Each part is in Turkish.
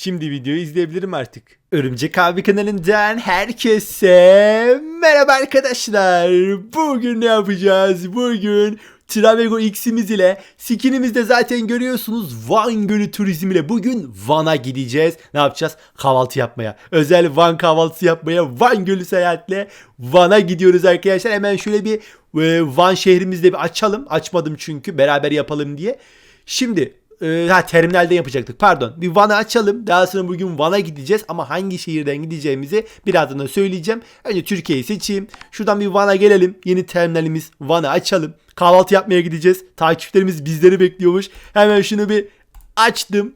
Şimdi videoyu izleyebilirim artık. Örümcek abi kanalından herkese merhaba arkadaşlar. Bugün ne yapacağız? Bugün Travego X'imiz ile skinimiz de zaten görüyorsunuz Van Gölü turizm ile bugün Van'a gideceğiz. Ne yapacağız? Kahvaltı yapmaya. Özel Van kahvaltısı yapmaya Van Gölü seyahatle Van'a gidiyoruz arkadaşlar. Hemen şöyle bir e, Van şehrimizde bir açalım. Açmadım çünkü beraber yapalım diye. Şimdi e, ha terminalde yapacaktık pardon. Bir Van'ı açalım. Daha sonra bugün Van'a gideceğiz ama hangi şehirden gideceğimizi birazdan da söyleyeceğim. Önce Türkiye'yi seçeyim. Şuradan bir Van'a gelelim. Yeni terminalimiz Van'ı açalım. Kahvaltı yapmaya gideceğiz. Takipçilerimiz bizleri bekliyormuş. Hemen şunu bir açtım.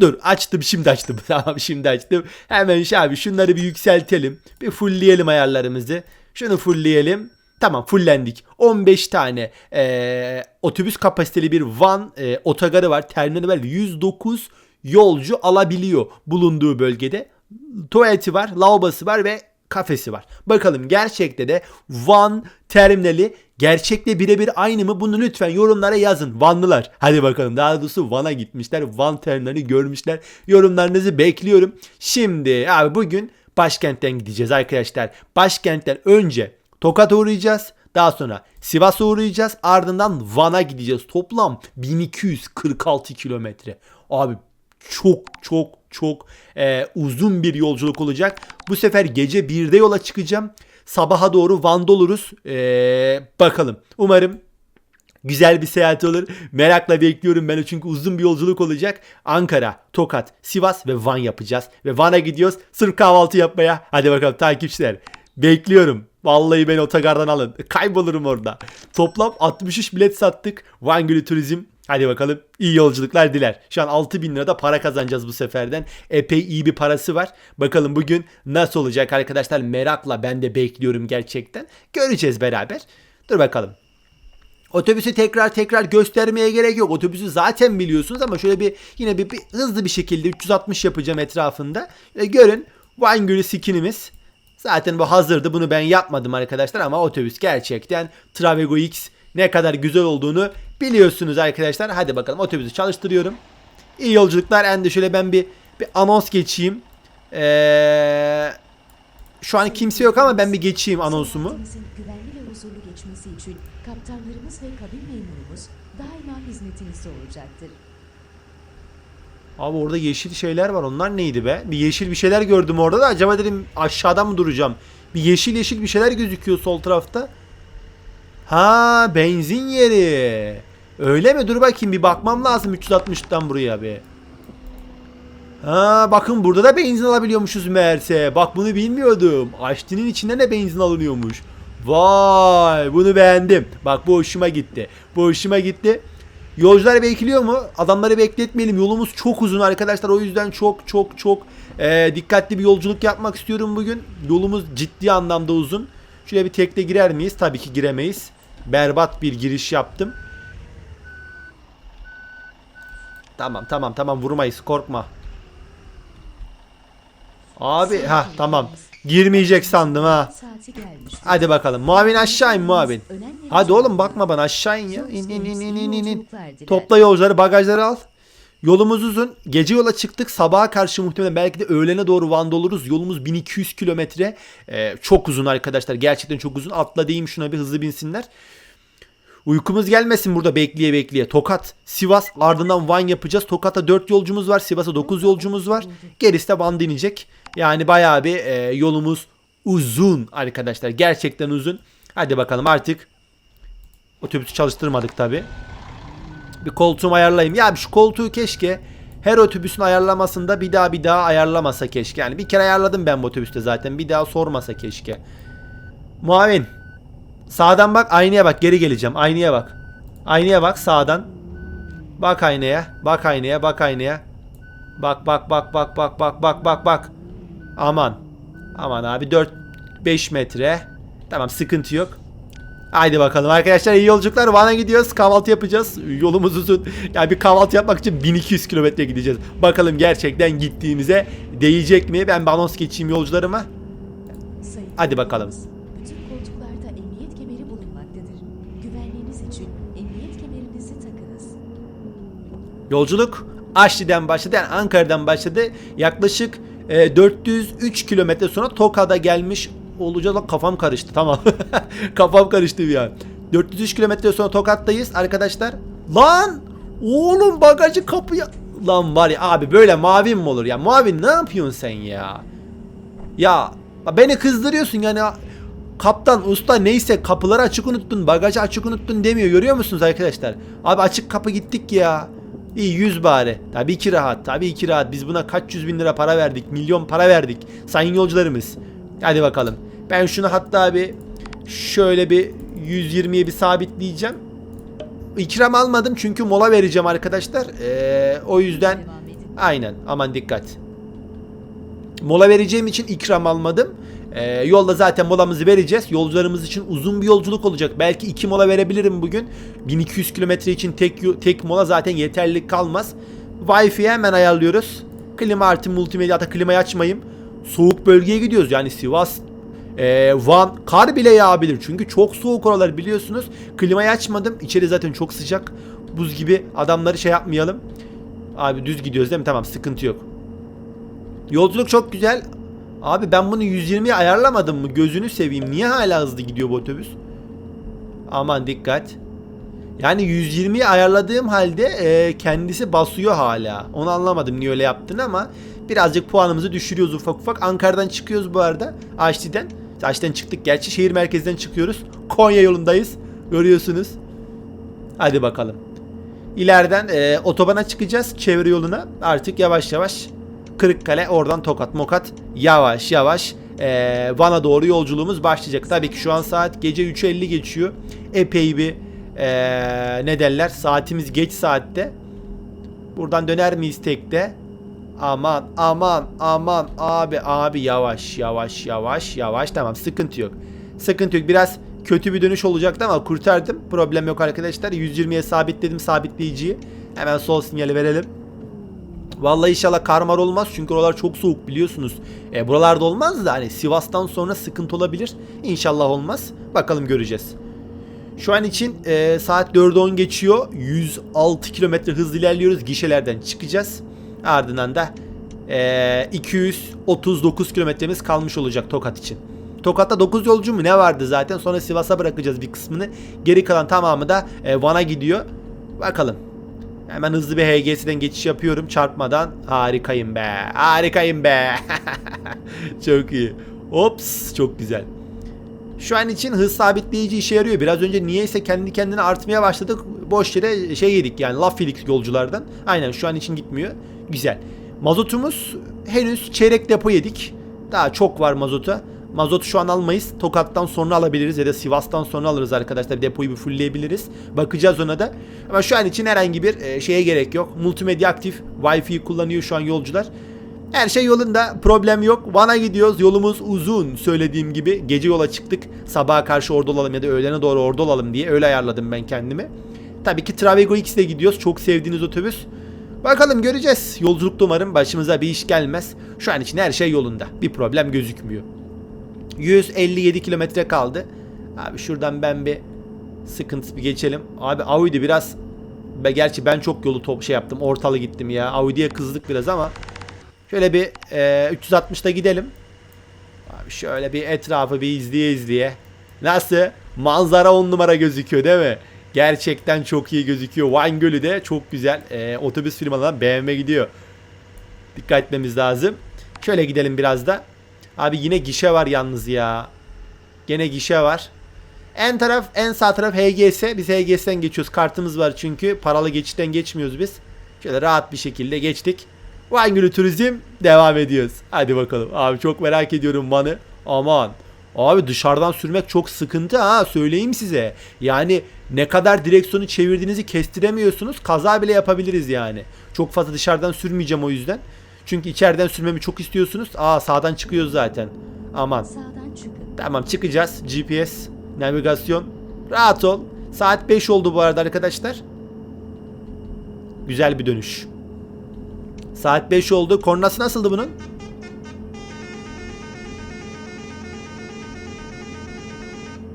Dur açtım şimdi açtım. Tamam şimdi açtım. Hemen şu abi şunları bir yükseltelim. Bir fullleyelim ayarlarımızı. Şunu fullleyelim. Tamam fullendik. 15 tane eee, otobüs kapasiteli bir van eee, otogarı var. Terminali var. 109 yolcu alabiliyor bulunduğu bölgede. Tuvaleti var, lavabosu var ve kafesi var. Bakalım gerçekte de Van terminali gerçekle birebir aynı mı? Bunu lütfen yorumlara yazın. Vanlılar. Hadi bakalım. Daha doğrusu Van'a gitmişler. Van terminali görmüşler. Yorumlarınızı bekliyorum. Şimdi abi bugün başkentten gideceğiz arkadaşlar. Başkentten önce Tokat'a uğrayacağız. Daha sonra Sivas'a uğrayacağız. Ardından Van'a gideceğiz. Toplam 1246 kilometre. Abi çok çok çok e, uzun bir yolculuk olacak. Bu sefer gece 1'de yola çıkacağım. Sabaha doğru Van'da oluruz. E, bakalım. Umarım Güzel bir seyahat olur. Merakla bekliyorum ben çünkü uzun bir yolculuk olacak. Ankara, Tokat, Sivas ve Van yapacağız. Ve Van'a gidiyoruz sırf kahvaltı yapmaya. Hadi bakalım takipçiler. Bekliyorum. Vallahi beni otogardan alın. Kaybolurum orada. Toplam 63 bilet sattık. Van Gölü Turizm. Hadi bakalım iyi yolculuklar diler. Şu an 6000 lira da para kazanacağız bu seferden. Epey iyi bir parası var. Bakalım bugün nasıl olacak arkadaşlar merakla ben de bekliyorum gerçekten. Göreceğiz beraber. Dur bakalım. Otobüsü tekrar tekrar göstermeye gerek yok. Otobüsü zaten biliyorsunuz ama şöyle bir yine bir, bir hızlı bir şekilde 360 yapacağım etrafında. E, görün Van Gölü skinimiz. Zaten bu hazırdı. Bunu ben yapmadım arkadaşlar ama otobüs gerçekten Travego X ne kadar güzel olduğunu biliyorsunuz arkadaşlar. Hadi bakalım otobüsü çalıştırıyorum. İyi yolculuklar. En de şöyle ben bir bir anons geçeyim. Ee, şu an kimse yok ama ben bir geçeyim anonsumu. Güvenli ve huzurlu geçmesi için kaptanlarımız ve kabin memurumuz daima hizmetinizde olacaktır. Abi orada yeşil şeyler var. Onlar neydi be? Bir yeşil bir şeyler gördüm orada da. Acaba dedim aşağıdan mı duracağım? Bir yeşil yeşil bir şeyler gözüküyor sol tarafta. Ha benzin yeri. Öyle mi? Dur bakayım bir bakmam lazım 360'tan buraya bir. Ha bakın burada da benzin alabiliyormuşuz meğerse. Bak bunu bilmiyordum. Açtının içinde ne benzin alınıyormuş. Vay bunu beğendim. Bak bu hoşuma gitti. Bu hoşuma gitti. Yolcular bekliyor mu? Adamları bekletmeyelim. Yolumuz çok uzun arkadaşlar. O yüzden çok çok çok eee, dikkatli bir yolculuk yapmak istiyorum bugün. Yolumuz ciddi anlamda uzun. Şöyle bir tekle girer miyiz? Tabii ki giremeyiz. Berbat bir giriş yaptım. Tamam tamam tamam vurmayız korkma. Abi ha tamam. Girmeyecek sandım ha. Hadi bakalım. Muavin aşağı in muavin. Önemli Hadi oğlum bakma bana aşağı in ya. İn in in in in in. in. Topla yolcuları bagajları al. Yolumuz uzun. Gece yola çıktık. Sabaha karşı muhtemelen belki de öğlene doğru Van'da oluruz. Yolumuz 1200 kilometre. Ee, çok uzun arkadaşlar. Gerçekten çok uzun. Atla diyeyim şuna bir hızlı binsinler. Uykumuz gelmesin burada bekleye bekleye. Tokat, Sivas ardından Van yapacağız. Tokat'a 4 yolcumuz var. Sivas'a 9 yolcumuz var. Gerisi de Van'da inecek. Yani bayağı bir e, yolumuz uzun arkadaşlar. Gerçekten uzun. Hadi bakalım artık. Otobüsü çalıştırmadık tabi. Bir koltuğumu ayarlayayım. Ya şu koltuğu keşke her otobüsün ayarlamasında bir daha bir daha ayarlamasa keşke. Yani bir kere ayarladım ben bu otobüste zaten. Bir daha sormasa keşke. Muavin. Sağdan bak aynaya bak geri geleceğim. Aynaya bak. Aynaya bak sağdan. Bak aynaya. Bak aynaya bak aynaya. Bak bak bak bak bak bak bak bak bak. Aman. Aman abi 4 5 metre. Tamam sıkıntı yok. Haydi bakalım arkadaşlar iyi yolculuklar. Van'a gidiyoruz. Kahvaltı yapacağız. Yolumuz uzun. Yani bir kahvaltı yapmak için 1200 kilometre gideceğiz. Bakalım gerçekten gittiğimize değecek mi? Ben bir anons geçeyim yolcularıma. Sayın Hadi bakalım. yolcularımız, Bütün koltuklarda emniyet kemeri bulunmaktadır. Güvenliğiniz için emniyet kemerinizi takınız. Yolculuk Aşli'den başladı yani Ankara'dan başladı. Yaklaşık e, 403 kilometre sonra Toka'da gelmiş olacağız. Lan Kafam karıştı tamam. Kafam karıştı bir an. 403 kilometre sonra Tokat'tayız arkadaşlar. Lan oğlum bagajı kapıya... Lan var ya abi böyle mavin mi olur ya? Mavin ne yapıyorsun sen ya? Ya beni kızdırıyorsun yani kaptan usta neyse kapıları açık unuttun bagajı açık unuttun demiyor görüyor musunuz arkadaşlar? Abi açık kapı gittik ya. İyi 100 bari. Tabii ki rahat. Tabii ki rahat. Biz buna kaç yüz bin lira para verdik. Milyon para verdik. Sayın yolcularımız. Hadi bakalım. Ben şunu hatta bir şöyle bir 120'ye bir sabitleyeceğim. İkram almadım çünkü mola vereceğim arkadaşlar. Ee, o yüzden aynen aman dikkat. Mola vereceğim için ikram almadım. Ee, yolda zaten molamızı vereceğiz. Yolcularımız için uzun bir yolculuk olacak. Belki iki mola verebilirim bugün. 1200 kilometre için tek tek mola zaten yeterli kalmaz. Wi-Fi'yi hemen ayarlıyoruz. Klima artı multimedya hatta klimayı açmayayım. Soğuk bölgeye gidiyoruz. Yani Sivas, e, Van, kar bile yağabilir. Çünkü çok soğuk oralar biliyorsunuz. Klimayı açmadım. İçeri zaten çok sıcak. Buz gibi adamları şey yapmayalım. Abi düz gidiyoruz değil mi? Tamam sıkıntı yok. Yolculuk çok güzel. Abi ben bunu 120'ye ayarlamadım mı? Gözünü seveyim. Niye hala hızlı gidiyor bu otobüs? Aman dikkat. Yani 120'ye ayarladığım halde e, kendisi basıyor hala. Onu anlamadım niye öyle yaptın ama birazcık puanımızı düşürüyoruz ufak ufak. Ankara'dan çıkıyoruz bu arada. Aşti'den. Aşti'den çıktık gerçi. Şehir merkezinden çıkıyoruz. Konya yolundayız. Görüyorsunuz. Hadi bakalım. İleriden e, otobana çıkacağız. Çevre yoluna. Artık yavaş yavaş Kırıkkale oradan Tokat Mokat yavaş yavaş e, Van'a doğru yolculuğumuz başlayacak. Tabii ki şu an saat gece 3.50 geçiyor. Epey bir e, ne derler saatimiz geç saatte. Buradan döner miyiz tekte? Aman aman aman abi abi yavaş yavaş yavaş yavaş tamam sıkıntı yok. Sıkıntı yok biraz kötü bir dönüş olacaktı ama kurtardım. Problem yok arkadaşlar. 120'ye sabitledim sabitleyiciyi. Hemen sol sinyali verelim. Vallahi inşallah karmar olmaz çünkü oralar çok soğuk biliyorsunuz. E, buralarda olmaz da hani Sivas'tan sonra sıkıntı olabilir. İnşallah olmaz. Bakalım göreceğiz. Şu an için e, saat 4'e 10 geçiyor. 106 kilometre hızlı ilerliyoruz. Gişelerden çıkacağız. Ardından da e, 239 kilometremiz kalmış olacak Tokat için. Tokat'ta 9 yolcu mu ne vardı zaten. Sonra Sivas'a bırakacağız bir kısmını. Geri kalan tamamı da e, Van'a gidiyor. Bakalım. Hemen hızlı bir HGS'den geçiş yapıyorum çarpmadan. Harikayım be. Harikayım be. çok iyi. Ops çok güzel. Şu an için hız sabitleyici işe yarıyor. Biraz önce niyeyse kendi kendine artmaya başladık. Boş yere şey yedik yani laf yedik yolculardan. Aynen şu an için gitmiyor. Güzel. Mazotumuz henüz çeyrek depo yedik. Daha çok var mazota. Mazotu şu an almayız. Tokat'tan sonra alabiliriz ya da Sivas'tan sonra alırız arkadaşlar. Depoyu bir fullleyebiliriz. Bakacağız ona da. Ama şu an için herhangi bir e, şeye gerek yok. Multimedya aktif. Wi-Fi kullanıyor şu an yolcular. Her şey yolunda. Problem yok. Van'a gidiyoruz. Yolumuz uzun. Söylediğim gibi gece yola çıktık. Sabaha karşı orada olalım ya da öğlene doğru orada olalım diye. Öyle ayarladım ben kendimi. Tabii ki Travego X ile gidiyoruz. Çok sevdiğiniz otobüs. Bakalım göreceğiz. Yolculukta umarım başımıza bir iş gelmez. Şu an için her şey yolunda. Bir problem gözükmüyor. 157 kilometre kaldı. Abi şuradan ben bir sıkıntı bir geçelim. Abi Audi biraz be gerçi ben çok yolu top şey yaptım. Ortalı gittim ya. Audi'ye kızdık biraz ama şöyle bir e, 360'da gidelim. Abi şöyle bir etrafı bir izleye izleye. Nasıl? Manzara on numara gözüküyor değil mi? Gerçekten çok iyi gözüküyor. Van Gölü de çok güzel. E, otobüs firmalarından BMW gidiyor. Dikkat etmemiz lazım. Şöyle gidelim biraz da. Abi yine gişe var yalnız ya. Gene gişe var. En taraf en sağ taraf HGS. Biz HGS'den geçiyoruz. Kartımız var çünkü. Paralı geçitten geçmiyoruz biz. Şöyle rahat bir şekilde geçtik. Van Gölü Turizm devam ediyoruz. Hadi bakalım. Abi çok merak ediyorum Van'ı. Aman. Abi dışarıdan sürmek çok sıkıntı ha söyleyeyim size. Yani ne kadar direksiyonu çevirdiğinizi kestiremiyorsunuz. Kaza bile yapabiliriz yani. Çok fazla dışarıdan sürmeyeceğim o yüzden. Çünkü içeriden sürmemi çok istiyorsunuz. Aa sağdan çıkıyoruz zaten. Aman. Sağdan çıkın. Tamam çıkacağız. GPS, navigasyon. Rahat ol. Saat 5 oldu bu arada arkadaşlar. Güzel bir dönüş. Saat 5 oldu. Kornası nasıldı bunun?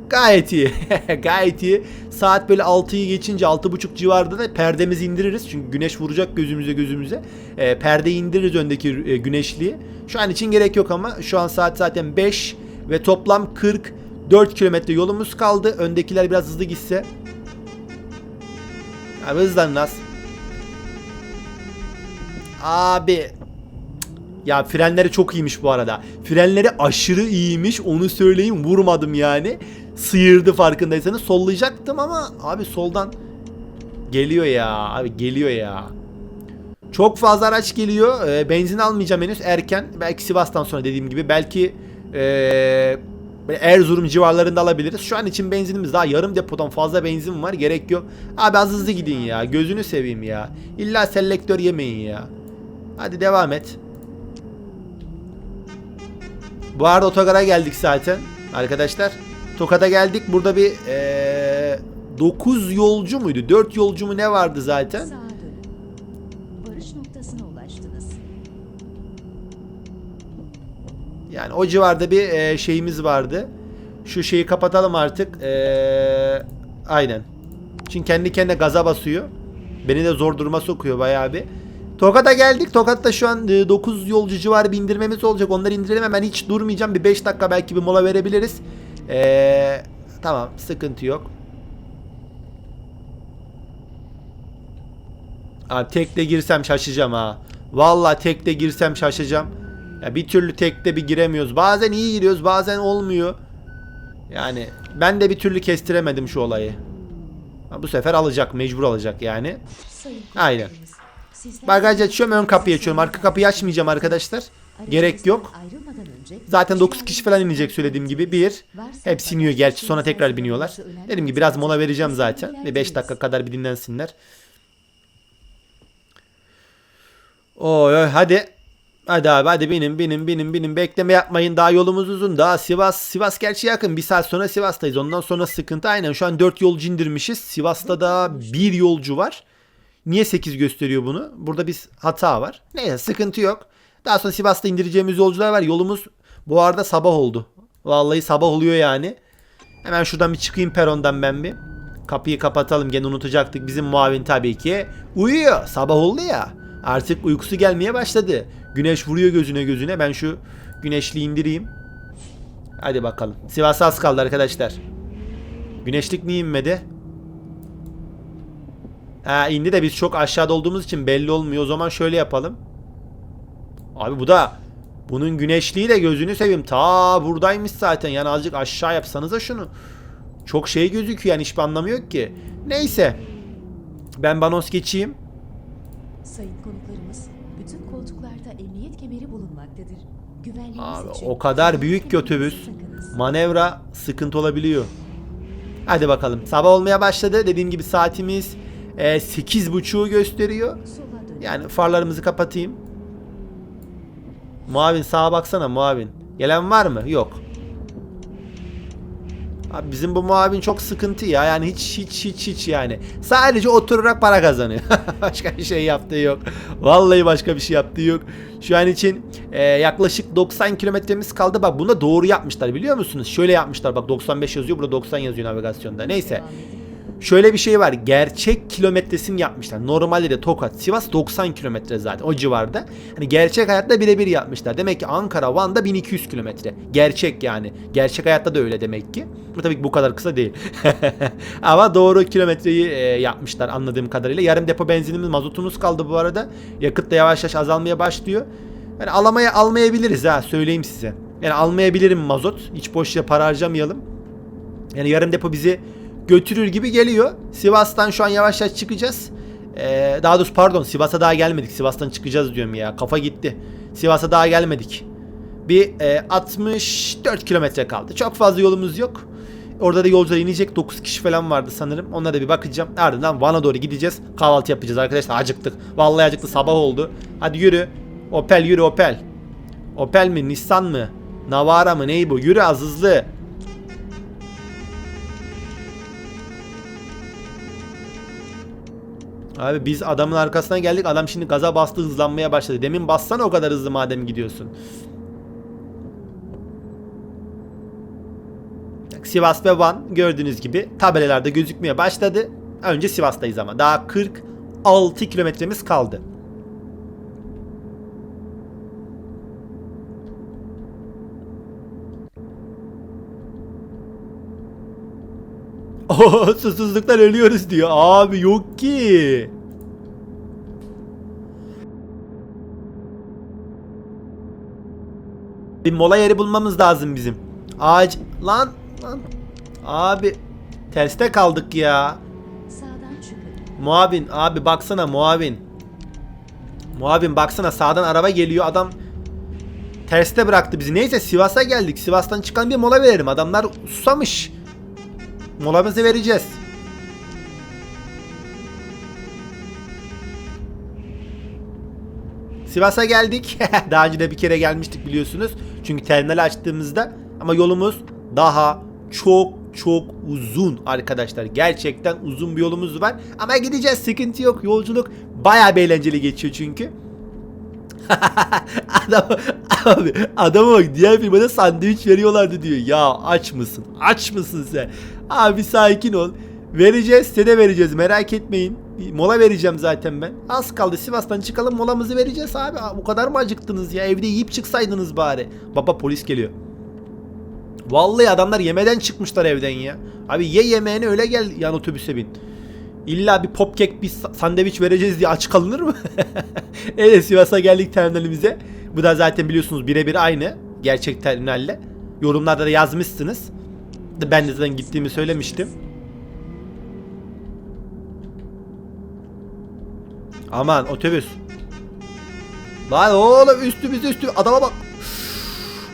Gayet iyi. Gayet iyi. Saat böyle 6'yı geçince 6.30 civarında da perdemizi indiririz. Çünkü güneş vuracak gözümüze gözümüze. E, perdeyi indiririz öndeki e, güneşliği. Şu an için gerek yok ama şu an saat zaten 5 ve toplam 44 kilometre yolumuz kaldı. Öndekiler biraz hızlı gitse. Abi hızlan Naz. Abi ya frenleri çok iyiymiş bu arada. Frenleri aşırı iyiymiş onu söyleyeyim vurmadım yani. Sıyırdı farkındaysanız. Sollayacaktım ama abi soldan geliyor ya abi geliyor ya. Çok fazla araç geliyor. Ee, benzin almayacağım henüz erken. Belki Sivas'tan sonra dediğim gibi. Belki böyle Erzurum civarlarında alabiliriz. Şu an için benzinimiz daha yarım depodan fazla benzin var. Gerek yok. Abi az hızlı gidin ya. Gözünü seveyim ya. İlla selektör yemeyin ya. Hadi devam et. Bu arada otogara geldik zaten arkadaşlar. Tokat'a geldik. Burada bir ee, 9 yolcu muydu? 4 yolcu mu ne vardı zaten? Sağa dönün. Varış noktasına ulaştınız. Yani o civarda bir ee, şeyimiz vardı. Şu şeyi kapatalım artık. Ee, aynen. Çünkü kendi kendine gaza basıyor. Beni de zor duruma sokuyor bayağı bir. Tokat'a geldik. Tokat'ta şu an 9 yolcu civarı bir indirmemiz olacak. Onları indirelim hemen hiç durmayacağım. Bir 5 dakika belki bir mola verebiliriz. Ee, tamam sıkıntı yok. Abi tekte girsem şaşacağım ha. Vallahi tekte girsem şaşacağım. Ya bir türlü tekte bir giremiyoruz. Bazen iyi giriyoruz, bazen olmuyor. Yani ben de bir türlü kestiremedim şu olayı. Ha, bu sefer alacak, mecbur alacak yani. Aynen. Bagaj açıyorum, ön kapıyı açıyorum. Arka kapıyı açmayacağım arkadaşlar. Gerek yok. Zaten 9 kişi falan inecek söylediğim gibi. Bir. Hepsi iniyor gerçi sonra tekrar biniyorlar. Dediğim gibi biraz mola vereceğim zaten. Ve 5 dakika kadar bir dinlensinler. Oy oy hadi. Hadi abi hadi binin binin binin binin bekleme yapmayın daha yolumuz uzun daha Sivas Sivas gerçi yakın bir saat sonra Sivas'tayız ondan sonra sıkıntı aynen şu an 4 yolcu indirmişiz Sivas'ta da 1 yolcu var Niye 8 gösteriyor bunu burada bir hata var neyse sıkıntı yok daha sonra Sivas'ta indireceğimiz yolcular var yolumuz bu arada sabah oldu vallahi sabah oluyor yani hemen şuradan bir çıkayım perondan ben bir kapıyı kapatalım gene unutacaktık bizim muavin tabii ki uyuyor sabah oldu ya Artık uykusu gelmeye başladı. Güneş vuruyor gözüne gözüne. Ben şu güneşli indireyim. Hadi bakalım. Sivas az kaldı arkadaşlar. Güneşlik niye inmedi? Ha indi de biz çok aşağıda olduğumuz için belli olmuyor. O zaman şöyle yapalım. Abi bu da bunun güneşliği de gözünü seveyim. Ta buradaymış zaten. Yani azıcık aşağı yapsanıza şunu. Çok şey gözüküyor yani hiçbir anlamı yok ki. Neyse. Ben banos geçeyim. Sayın konuklarımız, bütün koltuklarda emniyet kemeri bulunmaktadır. Güvenliğiniz Abi, için o kadar büyük götümüz. takınız. Manevra sıkıntı olabiliyor. Hadi bakalım. Sabah olmaya başladı. Dediğim gibi saatimiz e, 8.30'u gösteriyor. Yani farlarımızı kapatayım. Muavin sağa baksana muavin. Gelen var mı? Yok. Abi bizim bu muavin çok sıkıntı ya. Yani hiç hiç hiç hiç yani. Sadece oturarak para kazanıyor. başka bir şey yaptığı yok. Vallahi başka bir şey yaptığı yok. Şu an için e, yaklaşık 90 kilometremiz kaldı. Bak bunu da doğru yapmışlar biliyor musunuz? Şöyle yapmışlar. Bak 95 yazıyor. Burada 90 yazıyor navigasyonda. Neyse. Şöyle bir şey var. Gerçek kilometresini yapmışlar. Normalde de Tokat, Sivas 90 kilometre zaten o civarda. Hani gerçek hayatta birebir yapmışlar. Demek ki Ankara, Van'da 1200 kilometre. Gerçek yani. Gerçek hayatta da öyle demek ki. Bu tabii ki bu kadar kısa değil. Ama doğru kilometreyi e, yapmışlar anladığım kadarıyla. Yarım depo benzinimiz, mazotumuz kaldı bu arada. Yakıt da yavaş yavaş azalmaya başlıyor. Yani alamaya almayabiliriz ha söyleyeyim size. Yani almayabilirim mazot. Hiç boş yere para harcamayalım. Yani yarım depo bizi götürür gibi geliyor. Sivas'tan şu an yavaş yavaş çıkacağız. Ee, daha doğrusu pardon Sivas'a daha gelmedik. Sivas'tan çıkacağız diyorum ya. Kafa gitti. Sivas'a daha gelmedik. Bir e, 64 kilometre kaldı. Çok fazla yolumuz yok. Orada da yolcular inecek. 9 kişi falan vardı sanırım. Onlara da bir bakacağım. Ardından Van'a doğru gideceğiz. Kahvaltı yapacağız arkadaşlar. Acıktık. Vallahi acıktı. Sabah oldu. Hadi yürü. Opel yürü Opel. Opel mi? Nissan mı? Navara mı? Ney bu? Yürü az hızlı. Abi biz adamın arkasına geldik. Adam şimdi gaza bastı hızlanmaya başladı. Demin bassana o kadar hızlı madem gidiyorsun. Sivas ve Van gördüğünüz gibi tabelalarda gözükmeye başladı. Önce Sivas'tayız ama daha 46 kilometremiz kaldı. susuzluktan ölüyoruz diyor. Abi yok ki. Bir mola yeri bulmamız lazım bizim. Ağaç lan lan. Abi terste kaldık ya. Muavin abi baksana muavin. Muavin baksana sağdan araba geliyor adam terste bıraktı bizi. Neyse Sivas'a geldik. Sivas'tan çıkan bir mola verelim. Adamlar susamış. Molamızı vereceğiz. Sivas'a geldik. daha önce de bir kere gelmiştik biliyorsunuz. Çünkü terminal açtığımızda ama yolumuz daha çok çok uzun arkadaşlar. Gerçekten uzun bir yolumuz var. Ama gideceğiz sıkıntı yok. Yolculuk bayağı bir eğlenceli geçiyor çünkü. Adam, abi adama bak diğer firmada sandviç veriyorlardı diyor. Ya aç mısın? Aç mısın sen? Abi sakin ol. Vereceğiz size de vereceğiz merak etmeyin. Bir mola vereceğim zaten ben. Az kaldı Sivas'tan çıkalım molamızı vereceğiz abi. Bu kadar mı acıktınız ya? Evde yiyip çıksaydınız bari. Baba polis geliyor. Vallahi adamlar yemeden çıkmışlar evden ya. Abi ye yemeğini öyle gel yan otobüse bin. İlla bir popkek bir sa- sandviç vereceğiz diye aç kalınır mı? evet Sivas'a geldik terminalimize. Bu da zaten biliyorsunuz birebir aynı. Gerçek terminalle. Yorumlarda da yazmışsınız. Ben de zaten gittiğimi söylemiştim. Aman otobüs. Lan oğlum üstümüze üstü adama bak.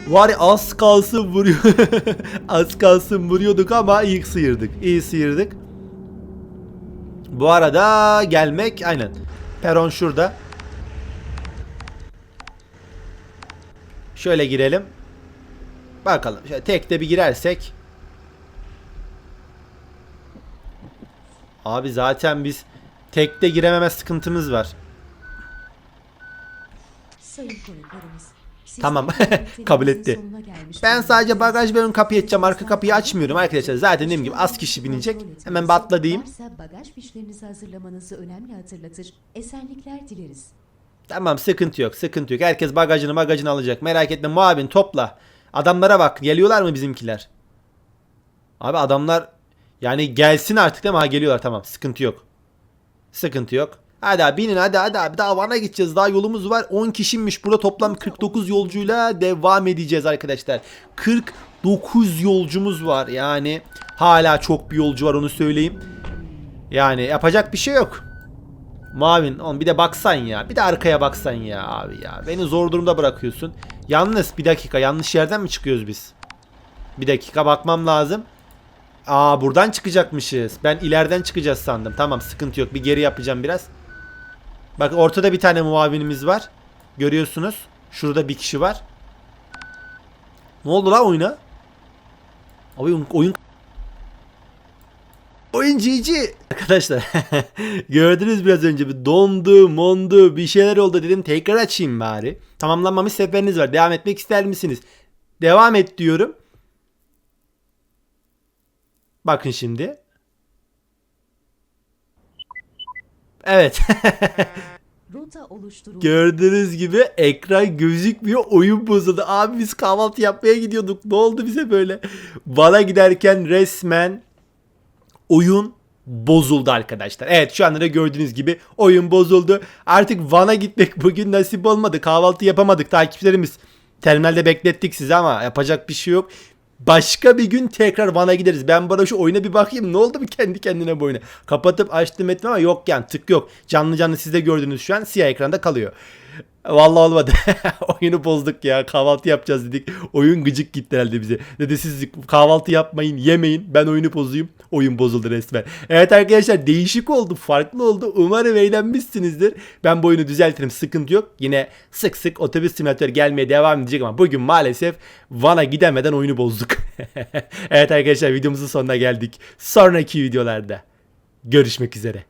Var ya az kalsın vuruyor. az kalsın vuruyorduk ama iyi sıyırdık. İyi sıyırdık. Bu arada gelmek aynen. Peron şurada. Şöyle girelim. Bakalım. Şöyle tekte bir girersek. Abi zaten biz tekte girememe sıkıntımız var. Tamam. Kabul etti. Ben sadece bagaj ön kapıyı açacağım. Arka kapıyı açmıyorum arkadaşlar. Zaten dediğim gibi az kişi binecek. Hemen bir atla diyeyim. Bagaj fişlerinizi hazırlamanızı önemli hatırlatır. Esenlikler dileriz. Tamam sıkıntı yok sıkıntı yok. Herkes bagajını bagajını alacak. Merak etme muavin topla. Adamlara bak geliyorlar mı bizimkiler? Abi adamlar yani gelsin artık değil mi? Ha geliyorlar tamam sıkıntı yok. Sıkıntı yok. Hadi abi binin hadi hadi abi daha Van'a gideceğiz daha yolumuz var 10 kişiymiş burada toplam 49 yolcuyla devam edeceğiz arkadaşlar 49 yolcumuz var yani hala çok bir yolcu var onu söyleyeyim yani yapacak bir şey yok Mavin oğlum bir de baksan ya. Bir de arkaya baksan ya abi ya. Beni zor durumda bırakıyorsun. Yalnız bir dakika yanlış yerden mi çıkıyoruz biz? Bir dakika bakmam lazım. Aa buradan çıkacakmışız. Ben ileriden çıkacağız sandım. Tamam sıkıntı yok. Bir geri yapacağım biraz. Bak ortada bir tane muavinimiz var. Görüyorsunuz. Şurada bir kişi var. Ne oldu la oyuna? Abi oyun, oyun GG. Arkadaşlar gördünüz biraz önce bir dondu mondu bir şeyler oldu dedim tekrar açayım bari. Tamamlanmamış seferiniz var devam etmek ister misiniz? Devam et diyorum. Bakın şimdi. Evet. Rota oluşturuldu. Gördüğünüz gibi ekran gözükmüyor. Oyun bozuldu. Abi biz kahvaltı yapmaya gidiyorduk. Ne oldu bize böyle? Bana giderken resmen oyun bozuldu arkadaşlar. Evet şu anda da gördüğünüz gibi oyun bozuldu. Artık Van'a gitmek bugün nasip olmadı. Kahvaltı yapamadık takipçilerimiz. Terminalde beklettik sizi ama yapacak bir şey yok. Başka bir gün tekrar Van'a gideriz. Ben bana şu oyuna bir bakayım. Ne oldu mu kendi kendine bu oyuna? Kapatıp açtım ettim ama yok yani tık yok. Canlı canlı siz de gördünüz şu an siyah ekranda kalıyor. Vallahi olmadı. Oyunu bozduk ya. Kahvaltı yapacağız dedik. Oyun gıcık gitti herhalde bize. Dedi siz kahvaltı yapmayın, yemeyin. Ben oyunu bozayım. Oyun bozuldu resmen. Evet arkadaşlar değişik oldu. Farklı oldu. Umarım eğlenmişsinizdir. Ben bu oyunu düzeltirim. Sıkıntı yok. Yine sık sık otobüs simülatörü gelmeye devam edecek ama bugün maalesef Van'a gidemeden oyunu bozduk. evet arkadaşlar videomuzun sonuna geldik. Sonraki videolarda görüşmek üzere.